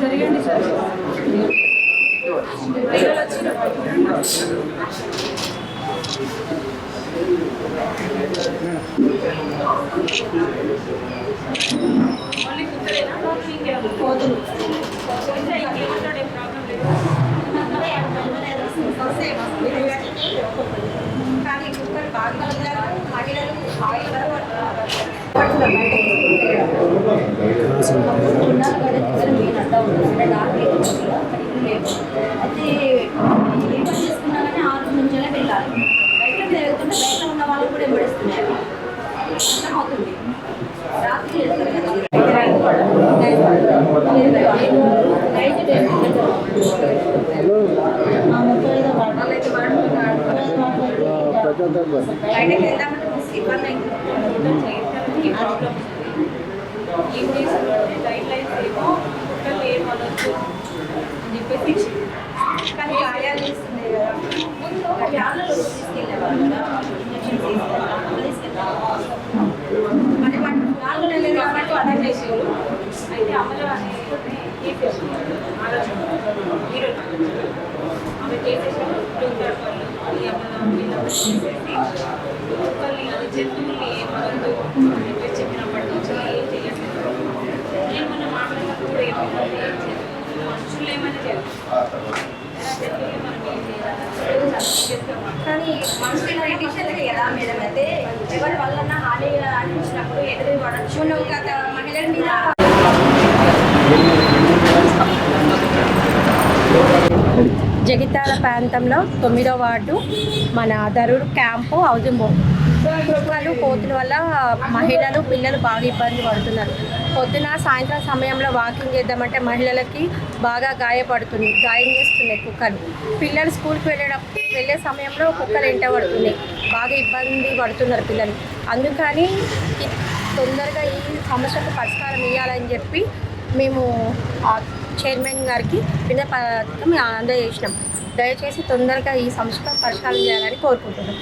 జరిగండి sir కానీ కుక్కలు బాగా మహిళలు అయితే ఏ చేస్తున్నారు గైడ్ లైన్స్ ఏమో కుక్కలు ఏం అని చెప్పేసి ఆమె చేసేసి కుక్కల్ని అది జంతువుల్ని ఏమనద్దు అని చెప్పేసి చెప్పినప్పటి నుంచి ఏం చేయట్లేదు. నేను మొన్న మాట్లాడినప్పుడు కూడా ఏమన్నా ఏం చేయలేదు. మనుషులు ఏమైనా కానీ మనుషుల టీచర్లకి ఎలా మేడం అయితే. ఎవరి వల్ల హాని అనిపించినప్పుడు ఎదురు పడచ్చు నువ్వు జగిత్యాల ప్రాంతంలో తొమ్మిదో వార్డు మన దరూర్ క్యాంపు హౌసింగ్ బోర్డు. కుక్కలు కోతుల వల్ల మహిళలు పిల్లలు బాగా ఇబ్బంది పడుతున్నారు. పొద్దున సాయంత్రం సమయంలో వాకింగ్ చేద్దామంటే మహిళలకి బాగా గాయపడుతుంది గాయం చేస్తున్నాయి కుక్కలు. పిల్లలు స్కూల్కి వెళ్ళేటప్పుడు వెళ్ళే సమయంలో కుక్కలు ఎంట పడుతున్నాయి. బాగా ఇబ్బంది పడుతున్నారు పిల్లలు. అందుకని తొందరగా ఈ సమస్యకు పరిష్కారం ఇవ్వాలని చెప్పి మేము చైర్మన్ గారికి కింద పథకం అందజేసినాం. దయచేసి తొందరగా ఈ సమస్యకు పరిష్కారం చేయాలని కోరుకుంటున్నాం.